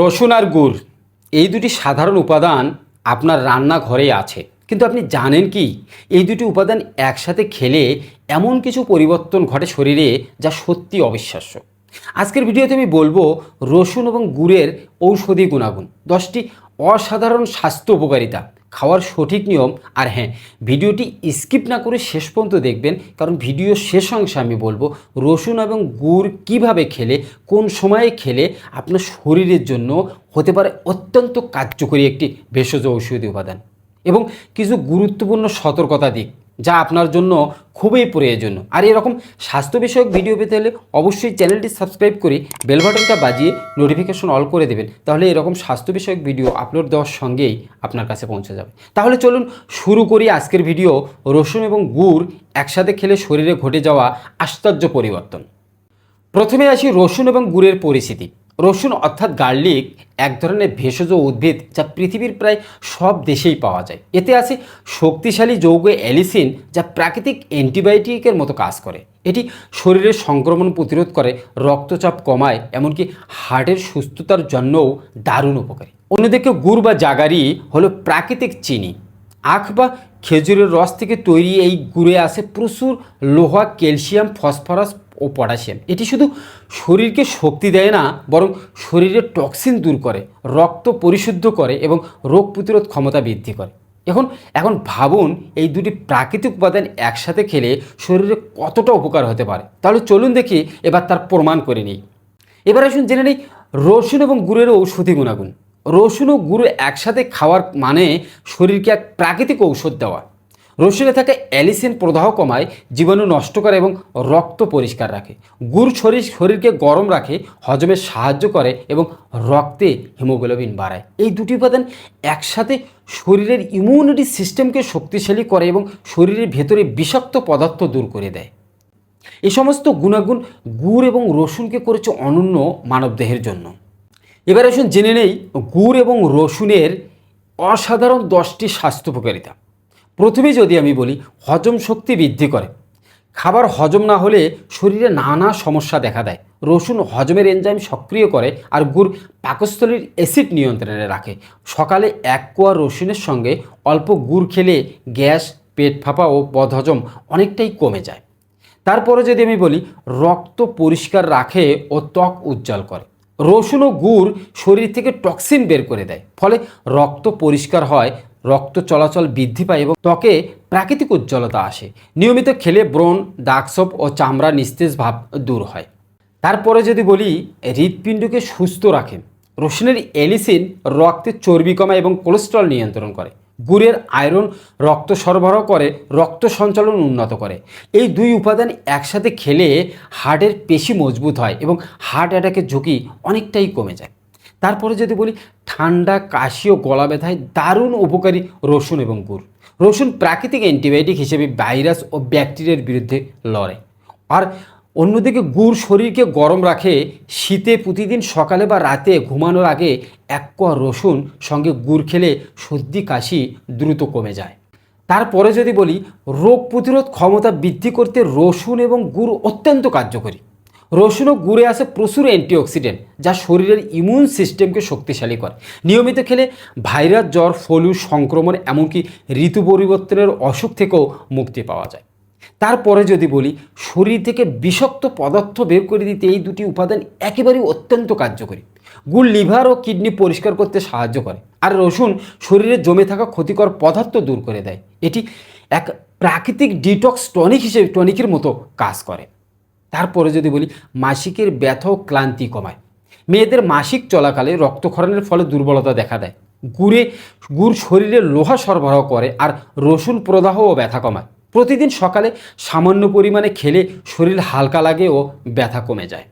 রসুন আর গুড়, এই দুটি সাধারণ উপাদান আপনার রান্নাঘরেই আছে। কিন্তু আপনি জানেন কি, এই দুটি উপাদান একসাথে খেলে এমন কিছু পরিবর্তন ঘটে শরীরে যা সত্যি অবিশ্বাস্য। আজকের ভিডিওতে আমি বলব রসুন এবং গুড়ের ঔষধি গুণাগুণ, দশটি অসাধারণ স্বাস্থ্য উপকারিতা। খাওয়ার সঠিক নিয়ম, আর হ্যাঁ ভিডিওটি স্কিপ না করে শেষ পর্যন্ত দেখবেন, কারণ ভিডিও শেষ অংশে আমি বলব, রসুন এবং গুড় কীভাবে খেলে, কোন সময়ে খেলে আপনার শরীরের জন্য হতে পারে অত্যন্ত কার্যকরী একটি ভেষজ ঔষধি উপাদান। এবং কিছু গুরুত্বপূর্ণ সতর্কতা দিক। যা আপনার জন্য খুবই প্রয়োজনীয়। আর এরকম স্বাস্থ্য বিষয়ক ভিডিও পেতে হলে অবশ্যই চ্যানেলটি সাবস্ক্রাইব করে বেল বাটনটা বাজিয়ে নোটিফিকেশন অল করে দেবেন। তাহলে এরকম স্বাস্থ্য বিষয়ক ভিডিও আপলোড দেওয়ার সঙ্গেই আপনার কাছে পৌঁছে যাবে। তাহলে চলুন শুরু করি আজকের ভিডিও রসুন এবং গুড় একসাথে খেলে শরীরে ঘটে যাওয়া আশ্চর্য পরিবর্তন। প্রথমে আসি রসুন এবং গুড়ের পরিস্থিতি। রসুন অর্থাৎ গার্লিক এক ধরনের ভেষজ উদ্ভিদ যা পৃথিবীর প্রায় সব দেশেই পাওয়া যায়। এতে আছে শক্তিশালী যৌগ অ্যালিসিন যা প্রাকৃতিক অ্যান্টিবায়োটিকের মতো কাজ করে। এটি শরীরের সংক্রমণ প্রতিরোধ করে, রক্তচাপ কমায়, এমনকি হার্টের সুস্থতার জন্যও দারুণ উপকারী। অন্যদিকে গুড় বা জাগারি হলো প্রাকৃতিক চিনি। আখ বা খেজুরের রস থেকে তৈরি এই গুড়ে আছে প্রচুর লোহা, ক্যালসিয়াম, ফসফরাস ও পটাশিয়াম। এটি শুধু শরীরকে শক্তি দেয় না, বরং শরীরের টক্সিন দূর করে, রক্ত পরিশুদ্ধ করে এবং রোগ প্রতিরোধ ক্ষমতা বৃদ্ধি করে। এখন এখন ভাবুন, এই দুটি প্রাকৃতিক উপাদান একসাথে খেলে শরীরে কতটা উপকার হতে পারে। তাহলে চলুন দেখি, এবার তার প্রমাণ করে নিই। এবার আসুন জেনে নিই, রসুন এবং গুড়ের ঔষধি গুণাগুণ। রসুন ও গুড় একসাথে খাওয়ার মানে শরীরকে এক প্রাকৃতিক ঔষধ দেওয়া। রসুনে থাকা অ্যালিসিন প্রদাহ কমায়, জীবাণু নষ্ট করে এবং রক্ত পরিষ্কার রাখে। গুড় শরীর শরীরকে গরম রাখে, হজমে সাহায্য করে এবং রক্তে হিমোগ্লোবিন বাড়ায়। এই দুটি উপাদান একসাথে শরীরের ইমিউনিটি সিস্টেমকে শক্তিশালী করে এবং শরীরের ভেতরে বিষাক্ত পদার্থ দূর করে দেয়। এই সমস্ত গুণাগুণ গুড় এবং রসুনকে করেছে অনন্য মানবদেহের জন্য। এবার আসুন জেনে নেই, গুড় এবং রসুনের অসাধারণ দশটি স্বাস্থ্য উপকারিতা। প্রথমে যদি আমি বলি, হজম শক্তি বৃদ্ধি করে। খাবার হজম না হলে শরীরে নানা সমস্যা দেখা দেয়। রসুন হজমের এনজাইম সক্রিয় করে আর গুড় পাকস্থলীর অ্যাসিড নিয়ন্ত্রণে রাখে। সকালে এক কোয়া রসুনের সঙ্গে অল্প গুড় খেলে গ্যাস, পেট ফাঁপা ও বদহজম অনেকটাই কমে যায়। তারপরে যদি আমি বলি, রক্ত পরিষ্কার রাখে ও ত্বক উজ্জ্বল করে। রসুন ও গুড় শরীর থেকে টক্সিন বের করে দেয়। ফলে রক্ত পরিষ্কার হয় রক্ত চলাচল বৃদ্ধি পায় এবং ত্বকে প্রাকৃতিক উজ্জ্বলতা আসে। নিয়মিত খেলে ব্রণ দাগসপ ও চামড়া নিস্তেজ ভাব দূর হয়। তারপরে যদি বলি, হৃৎপিণ্ডকে সুস্থ রাখে। রসুনের এলিসিন রক্তে চর্বি কমায় এবং কোলেস্ট্রল নিয়ন্ত্রণ করে। গুড়ের আয়রন রক্ত সরবরাহ করে, রক্ত সঞ্চালন উন্নত করে। এই দুই উপাদান একসাথে খেলে হার্টের পেশি মজবুত হয় এবং হার্ট অ্যাটাকের ঝুঁকি অনেকটাই কমে যায়। তারপরে যদি বলি ঠান্ডা, কাশি ও গলা ব্যথায় দারুণ উপকারী রসুন এবং গুড়। রসুন প্রাকৃতিক অ্যান্টিবায়োটিক হিসেবে ভাইরাস ও ব্যাকটেরিয়ার বিরুদ্ধে লড়ে। আর অন্যদিকে গুড় শরীরকে গরম রাখে, শীতে প্রতিদিন সকালে বা রাতে ঘুমানোর আগে এক কোয়া রসুন সঙ্গে গুড় খেলে সর্দি, কাশি দ্রুত কমে যায়। তারপরে যদি বলি রোগ প্রতিরোধ ক্ষমতা বৃদ্ধি করতে রসুন এবং গুড় অত্যন্ত কার্যকরী। রসুন ও গুড়ে আছে প্রচুর অ্যান্টিঅক্সিডেন্ট, যা শরীরের ইমিউন সিস্টেমকে শক্তিশালী করে। নিয়মিত খেলে ভাইরাস, জ্বর, ফলু, সংক্রমণ, এমনকি ঋতু পরিবর্তনের অসুখ থেকেও মুক্তি পাওয়া যায়। তারপরে যদি বলি, শরীর থেকে বিষাক্ত পদার্থ বের করে দিতে এই দুটি উপাদান একেবারেই অত্যন্ত কার্যকরী। গুড়, লিভার ও কিডনি পরিষ্কার করতে সাহায্য করে। আর রসুন শরীরে জমে থাকা ক্ষতিকর পদার্থ দূর করে দেয়। এটি এক প্রাকৃতিক ডিটক্স টনিক হিসেবে, টনিকের মতো কাজ করে। তারপরে যদি বলি, মাসিকের ব্যথা ও ক্লান্তি কমায়। মেয়েদের মাসিক চলাকালে রক্তক্ষরণের ফলে দুর্বলতা দেখা দেয়। গুড়ে, গুড় শরীরে লোহা সরবরাহ করে আর রসুন প্রদাহ ও ব্যথা কমায়। প্রতিদিন সকালে সামান্য পরিমাণে খেলে শরীর হালকা লাগে ও ব্যথা কমে যায়।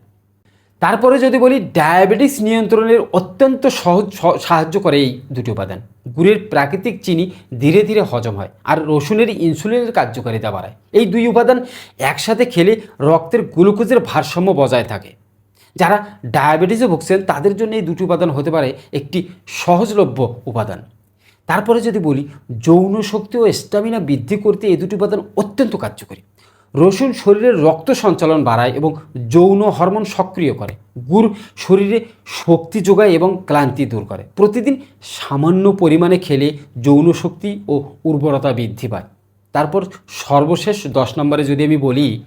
তারপরে যদি বলি ডায়াবেটিস নিয়ন্ত্রণের অত্যন্ত সহজ সাহায্য করে এই দুটি উপাদান। গুড়ের প্রাকৃতিক চিনি ধীরে ধীরে হজম হয় আর রসুনের ইনসুলিনের কার্যকারিতা বাড়ায়। এই দুই উপাদান একসাথে খেলে রক্তের গ্লুকোজের ভারসাম্য বজায় থাকে। যারা ডায়াবেটিসে ভুগছেন, তাদের জন্য এই দুটি উপাদান হতে পারে একটি সহজলভ্য উপাদান। তারপরে যদি বলি যৌন শক্তি ও স্টামিনা বৃদ্ধি করতে এই দুটি উপাদান অত্যন্ত কার্যকরী। রসুন শরীরের রক্ত সঞ্চালন বাড়ায় এবং যৌন হরমোন সক্রিয় করে। গুড় শরীরে শক্তি যোগায় এবং ক্লান্তি দূর করে। প্রতিদিন সামান্য পরিমাণে খেলে যৌন শক্তি ও উর্বরতা বৃদ্ধি পায়। তারপর সর্বশেষ দশ নম্বরে যদি আমি বলি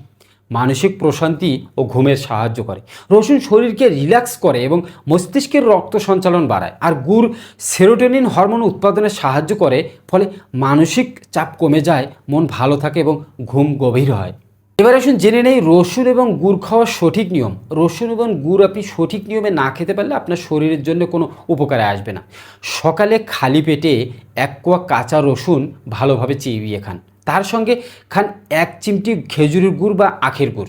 মানসিক প্রশান্তি ও ঘুমের সাহায্য করে। রসুন শরীরকে রিল্যাক্স করে এবং মস্তিষ্কের রক্ত সঞ্চালন বাড়ায়। আর গুড় সেরোটোনিন হরমোন উৎপাদনে সাহায্য করে, ফলে মানসিক চাপ কমে যায়, মন ভালো থাকে এবং ঘুম গভীর হয়। এবার আসুন জেনে নেই রসুন এবং গুড় খাওয়ার সঠিক নিয়ম। রসুন এবং গুড় আপনি সঠিক নিয়মে না খেতে পারলে আপনার শরীরের জন্য কোনো উপকারে আসবে না। সকালে খালি পেটে এক কোয়া কাঁচা রসুন ভালোভাবে চিবিয়ে খান। তার সঙ্গে খান এক চিমটি খেজুরের গুড় বা আখের গুড়।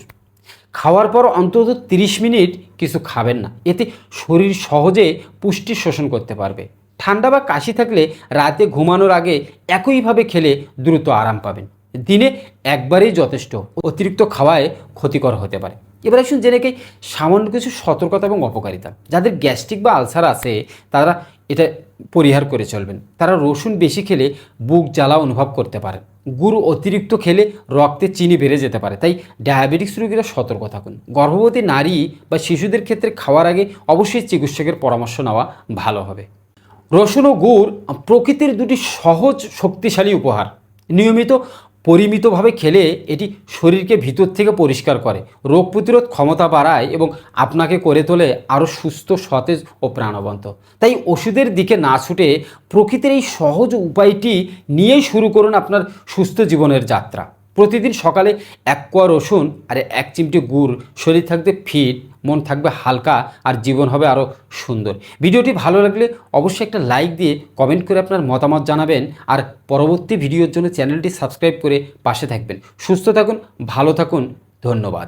খাওয়ার পর অন্তত 30 মিনিট কিছু খাবেন না। এতে শরীর সহজে পুষ্টি শোষণ করতে পারবে। ঠান্ডা বা কাশি থাকলে রাতে ঘুমানোর আগে একইভাবে খেলে দ্রুত আরাম পাবেন। দিনে একবারেই যথেষ্ট। অতিরিক্ত খাওয়ায় ক্ষতিকর হতে পারে। এবার আসুন জেনে কি সামান্য কিছু সতর্কতা এবং অপকারিতা। যাদের গ্যাস্ট্রিক বা আলসার আছে, তারা এটা পরিহার করে চলবেন। তারা রসুন বেশি খেলে বুক জ্বালা অনুভব করতে পারেন। গুড় অতিরিক্ত খেলে রক্তে চিনি বেড়ে যেতে পারে। তাই ডায়াবেটিক্স রোগীরা সতর্ক থাকুন। গর্ভবতী নারী বা শিশুদের ক্ষেত্রে খাওয়ার আগে অবশ্যই চিকিৎসকের পরামর্শ নেওয়া ভালো হবে। রসুন ও গুড় প্রকৃতির দুটি সহজ শক্তিশালী উপহার। নিয়মিত পরিমিতভাবে খেলে এটি শরীরকে ভিতর থেকে পরিষ্কার করে। রোগ প্রতিরোধ ক্ষমতা বাড়ায় এবং আপনাকে করে তোলে আরও সুস্থ, সতেজ ও প্রাণবন্ত। তাই ওষুধের দিকে না ছুটে প্রকৃতির এই সহজ উপায়টি নিয়েই শুরু করুন আপনার সুস্থ জীবনের যাত্রা। প্রতিদিন সকালে এক কোয়া রসুন আর এক চিমটি গুড়, শরীর থাকবে ফিট, মন থাকবে হালকা আর জীবন হবে আরও সুন্দর। ভিডিওটি ভালো লাগলে অবশ্যই একটা লাইক দিয়ে কমেন্ট করে আপনার মতামত জানাবেন আর পরবর্তী ভিডিওর জন্য চ্যানেলটি সাবস্ক্রাইব করে পাশে থাকবেন। সুস্থ থাকুন, ভালো থাকুন, ধন্যবাদ।